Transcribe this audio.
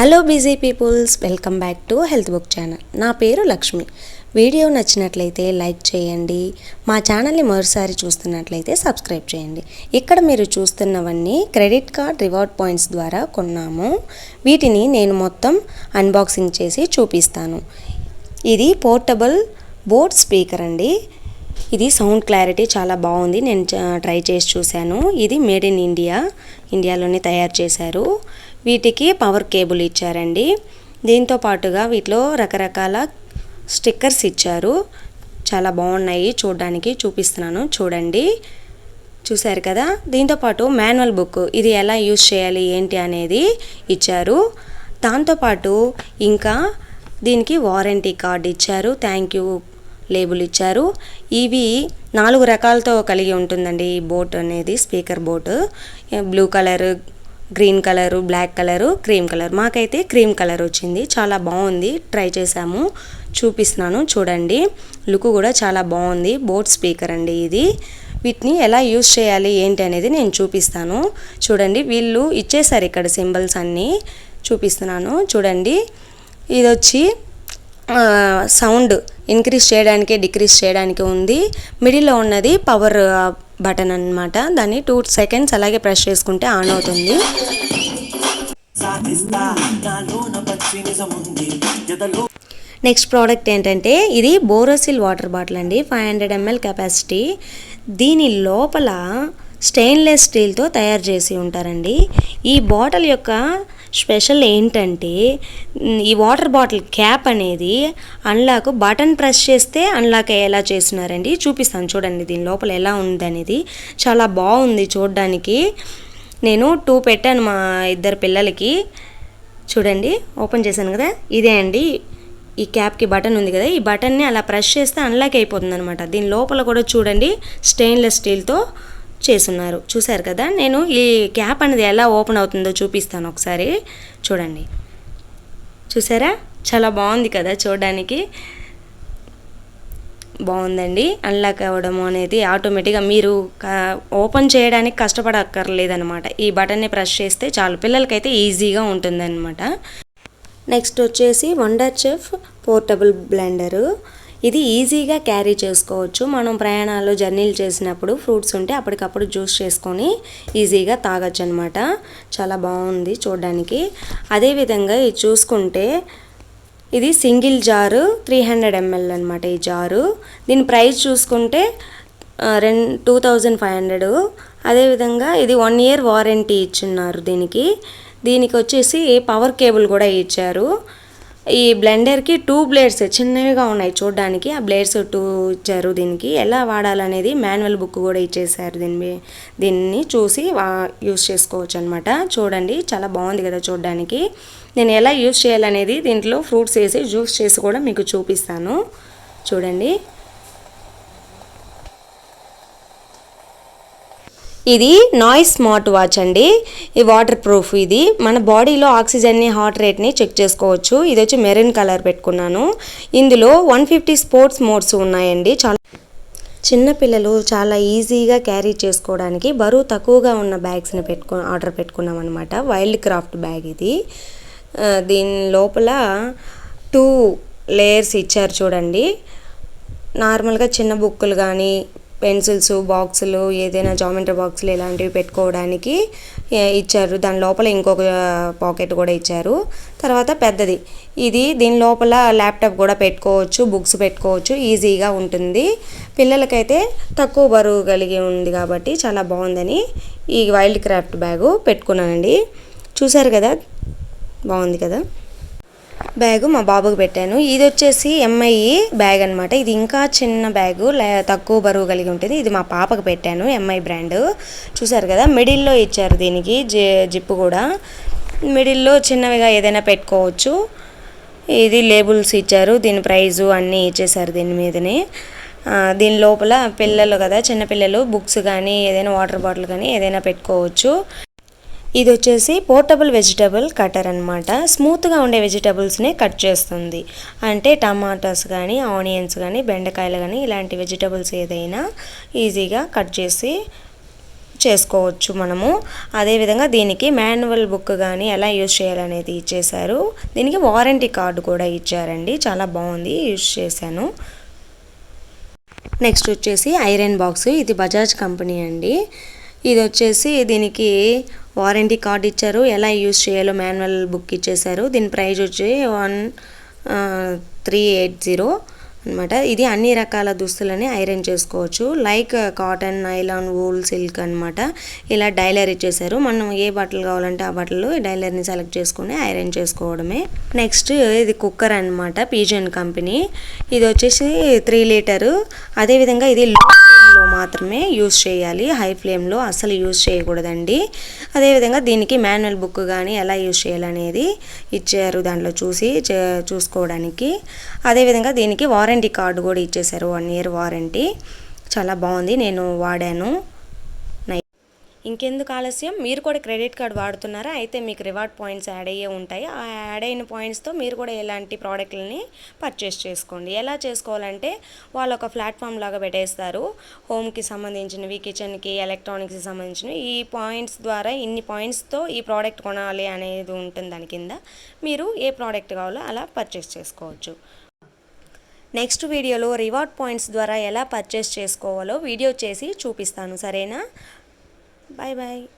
Hello busy peoples welcome back to health book channel నా పేరు Lakshmi. Video నచ్చినట్లయితే like చేయండి. మా ఛానల్ని మరోసారి చూస్తున్నట్లయితే సబ్స్క్రైబ్ చేయండి. ఇక్కడ మీరు చూస్తున్నవన్నీ క్రెడిట్ కార్డ్ రివార్డ్ పాయింట్స్ ద్వారా కొన్నాము. వీటిని నేను మొత్తం అన్బాక్సింగ్ చేసి చూపిస్తాను. ఇది పోర్టబుల్ బోట్ స్పీకర్ అండి. ఇది సౌండ్ క్లారిటీ చాలా బాగుంది. నేను చ- ట్రై చేసి చూశాను. ఇది మేడ్ ఇన్ ఇండియా. ఇండియాలోనే తయారు చేశారు. వీటికి పవర్ కేబుల్ ఇచ్చారండి. దీంతో పాటుగా వీటిలో రకరకాల స్టిక్కర్స్ ఇచ్చారు. చాలా బాగున్నాయి. చూడడానికి చూపిస్తున్నాను. చూడండి. చూశారు కదా? దీంతోపాటు మాన్యువల్ బుక్. ఇది ఎలా యూజ్ చేయాలి? ఏంటి అనేది ఇచ్చారు. దాంతోపాటు ఇంకా దీనికి వారంటీ కార్డ్ ఇచ్చారు. Thank you. లేబుల్ ఇచ్చారు. ఇవి నాలుగు రకాలతో కలిగి ఉంటుందండి. ఈ బోట్ అనేది speaker boAt. Blue colour green colour black colour cream colour. మాకైతే క్రీమ్ కలర్ వచ్చింది. చాలా బాగుంది. ట్రై చేశాము. చూపిస్తున్నాను. చూడండి. లుక్ కూడా చాలా బాగుంది. బోట్ స్పీకర్ అండి ఇది. వీటిని ఎలా యూస్ చేయాలి ఏంటి అనేది నేను చూపిస్తాను. చూడండి. వీళ్ళు ఇచ్చేసారు ఇక్కడ సింబల్స్ అన్నీ. చూపిస్తున్నాను. చూడండి. ఇది వచ్చి సౌండ్ ఇంక్రీజ్ చేయడానికి డిక్రీజ్ చేయడానికి ఉంది. మిడిల్లో ఉన్నది పవర్ బటన్ అన్నమాట. దాన్ని టూ సెకండ్స్ అలాగే ప్రెస్ చేసుకుంటే ఆన్ అవుతుంది. నెక్స్ట్ ప్రోడక్ట్ ఏంటంటే ఇది బోరోసిల్ వాటర్ బాటిల్ అండి. Five hundred ML capacity. దీని లోపల స్టెయిన్లెస్ స్టీల్తో తయారు చేసి ఉంటారండి. ఈ బాటిల్ యొక్క స్పెషల్ ఏంటంటే ఈ వాటర్ బాటిల్ క్యాప్ అనేది అన్లాక్ బటన్ ప్రెస్ చేస్తే అన్లాక్ అయ్యేలా చేస్తున్నారండి. చూపిస్తాను చూడండి దీని లోపల ఎలా ఉంది అనేది. చాలా బాగుంది చూడడానికి. నేను టూ పెట్టాను మా ఇద్దరు పిల్లలకి. చూడండి ఓపెన్ చేశాను కదా. ఇదే అండి. ఈ క్యాప్కి బటన్ ఉంది కదా. ఈ బటన్ని అలా ప్రెస్ చేస్తే అన్లాక్ అయిపోతుంది అనమాట దీని లోపల కూడా చూడండి స్టెయిన్లెస్ స్టీల్తో చేసున్నారు చూశారు కదా నేను ఈ క్యాప్ అనేది ఎలా ఓపెన్ అవుతుందో చూపిస్తాను ఒకసారి. చూడండి. చూసారా చాలా బాగుంది కదా చూడడానికి. బాగుందండి. అన్లాక్ అవ్వడం అనేది ఆటోమేటిక్గా మీరు ఓపెన్ చేయడానికి కష్టపడక్కర్లేదనమాట ఈ బటన్ని ప్రెస్ చేస్తే చాలు. పిల్లలకైతే ఈజీగా ఉంటుందన్నమాట. నెక్స్ట్ వచ్చేసి వండర్ చెఫ్ పోర్టబుల్ బ్లెండరు ఇది ఈజీగా క్యారీ చేసుకోవచ్చు. మనం ప్రయాణాలు జర్నీలు చేసినప్పుడు ఫ్రూట్స్ ఉంటే అప్పటికప్పుడు జ్యూస్ చేసుకొని ఈజీగా తాగొచ్చు అనమాట చాలా బాగుంది చూడడానికి. అదేవిధంగా ఇది చూసుకుంటే ఇది single jar three hundred ML అనమాట ఈ జారు. దీని ప్రైస్ చూసుకుంటే రెండు టూ థౌజండ్ ఫైవ్ హండ్రెడ్. అదేవిధంగా ఇది వన్ ఇయర్ వారంటీ ఇచ్చున్నారు దీనికి. దీనికి వచ్చేసి పవర్ కేబుల్ కూడా ఇచ్చారు. ఈ బ్లెండర్కి టూ బ్లేడ్స్ చిన్నవిగా ఉన్నాయి చూడడానికి. ఆ బ్లేడ్స్ టూ ఇచ్చారు దీనికి. ఎలా వాడాలనేది మాన్యువల్ బుక్ కూడా ఇచ్చేసారు దీని దీన్ని చూసి యూస్ చేసుకోవచ్చు అనమాట చూడండి చాలా బాగుంది కదా చూడడానికి. నేను ఎలా యూస్ చేయాలనేది దీంట్లో ఫ్రూట్స్ వేసి జ్యూస్ చేసి కూడా మీకు చూపిస్తాను. చూడండి. ఇది నాయిస్ స్మార్ట్ వాచ్ అండి. ఈ వాటర్ ప్రూఫ్ ఇది. మన బాడీలో ఆక్సిజన్ని హార్ట్ రేట్ని చెక్ చేసుకోవచ్చు. ఇది వచ్చి మెరూన్ కలర్ పెట్టుకున్నాను. ఇందులో వన్ ఫిఫ్టీ స్పోర్ట్స్ మోడ్స్ ఉన్నాయండి. చాలా చిన్నపిల్లలు చాలా ఈజీగా క్యారీ చేసుకోవడానికి బరువు తక్కువగా ఉన్న బ్యాగ్స్ని పెట్టుకు ఆర్డర్ పెట్టుకున్నాం అనమాట వైల్డ్ క్రాఫ్ట్ బ్యాగ్ ఇది. దీని లోపల టూ లేయర్స్ ఇచ్చారు చూడండి. నార్మల్గా చిన్న బుక్కులు కానీ పెన్సిల్స్ బాక్సులు ఏదైనా జామెంట్రీ బాక్సులు ఇలాంటివి పెట్టుకోవడానికి ఇచ్చారు. దాని లోపల ఇంకొక పాకెట్ కూడా ఇచ్చారు. తర్వాత పెద్దది. ఇది దీని లోపల ల్యాప్టాప్ కూడా పెట్టుకోవచ్చు బుక్స్ పెట్టుకోవచ్చు. ఈజీగా ఉంటుంది. పిల్లలకైతే తక్కువ బరువు కలిగి ఉంది కాబట్టి చాలా బాగుందని ఈ వైల్డ్ క్రాఫ్ట్ బ్యాగు పెట్టుకున్నానండి. చూసారు కదా? బాగుంది కదా? బ్యాగు మా బాబుకి పెట్టాను. ఇది వచ్చేసి ఎంఐ బ్యాగ్ అనమాట ఇది ఇంకా చిన్న బ్యాగు తక్కువ బరువు కలిగి ఉంటుంది. ఇది మా పాపకు పెట్టాను ఎంఐ బ్రాండ్. చూసారు కదా మిడిల్లో ఇచ్చారు దీనికి జి జిప్పు కూడా. మిడిల్లో చిన్నవిగా ఏదైనా పెట్టుకోవచ్చు. ఇది లేబుల్స్ ఇచ్చారు దీని ప్రైజు అన్నీ ఇచ్చేసారు దీని మీదనే. దీని లోపల పిల్లలు కదా చిన్నపిల్లలు బుక్స్ కానీ ఏదైనా వాటర్ బాటిల్ కానీ ఏదైనా పెట్టుకోవచ్చు. ఇది వచ్చేసి పోర్టబుల్ వెజిటబుల్ కటర్ అనమాట స్మూత్గా ఉండే వెజిటబుల్స్నే కట్ చేస్తుంది. అంటే టమాటాస్ కానీ ఆనియన్స్ కానీ బెండకాయలు కానీ ఇలాంటి వెజిటబుల్స్ ఏదైనా ఈజీగా కట్ చేసి చేసుకోవచ్చు మనము. అదేవిధంగా దీనికి మాన్యువల్ బుక్ కానీ ఎలా యూజ్ చేయాలనేది ఇచ్చేశారు. దీనికి వారంటీ కార్డు కూడా ఇచ్చారండి. చాలా బాగుంది. యూజ్ చేశాను. నెక్స్ట్ వచ్చేసి ఐరన్ బాక్స్. ఇది బజాజ్ కంపెనీ అండి. ఇది వచ్చేసి దీనికి వారంటీ కార్డ్ ఇచ్చారు. ఎలా యూజ్ చేయాలో మాన్యువల్ బుక్ ఇచ్చేశారు. దీని ప్రైజ్ వచ్చి వన్ త్రీ ఎయిట్ జీరో అనమాట ఇది అన్ని రకాల దుస్తులని ఐరన్ చేసుకోవచ్చు. Like cotton nylon wool silk అన్నమాట. ఇలా డైలర్ ఇచ్చేసారు మనం ఏ బట్టలు కావాలంటే ఆ బట్టలు డైలర్ని సెలెక్ట్ చేసుకుని ఐరన్ చేసుకోవడమే. నెక్స్ట్ ఇది కుక్కర్ అన్నమాట. Pigeon company. ఇది వచ్చేసి త్రీ లీటరు. అదేవిధంగా ఇది లో మాత్రమే యూస్ చేయాలి. హై ఫ్లేమ్లో అసలు యూజ్ చేయకూడదండి. అదేవిధంగా దీనికి మాన్యువల్ బుక్ కానీ ఎలా యూజ్ చేయాలనేది ఇచ్చారు దాంట్లో చూసి చే- చూసుకోవడానికి. అదేవిధంగా దీనికి వారంటీ కార్డు కూడా ఇచ్చేసారు వన్ ఇయర్ వారంటీ. చాలా బాగుంది నేను వాడాను. ఇంకెందుకు ఆలస్యం? మీరు కూడా క్రెడిట్ కార్డ్ వాడుతున్నారా? అయితే మీకు రివార్డ్ పాయింట్స్ యాడ్ అయ్యే ఉంటాయి. ఆ యాడ్ అయిన పాయింట్స్తో మీరు కూడా ఇలాంటి ప్రోడక్ట్లని పర్చేస్ చేసుకోండి. ఎలా చేసుకోవాలంటే వాళ్ళు ఒక ప్లాట్ఫామ్ లాగా పెట్టేస్తారు. హోమ్కి సంబంధించినవి కిచెన్కి ఎలక్ట్రానిక్స్కి సంబంధించినవి. ఈ పాయింట్స్ ద్వారా ఇన్ని పాయింట్స్తో ఈ ప్రోడక్ట్ కొనాలి అనేది ఉంటుంది దాని కింద. మీరు ఏ ప్రోడక్ట్ కావాలో అలా పర్చేస్ చేసుకోవచ్చు. నెక్స్ట్ వీడియోలో రివార్డ్ పాయింట్స్ ద్వారా ఎలా పర్చేస్ చేసుకోవాలో వీడియో చేసి చూపిస్తాను. సరేనా? bye bye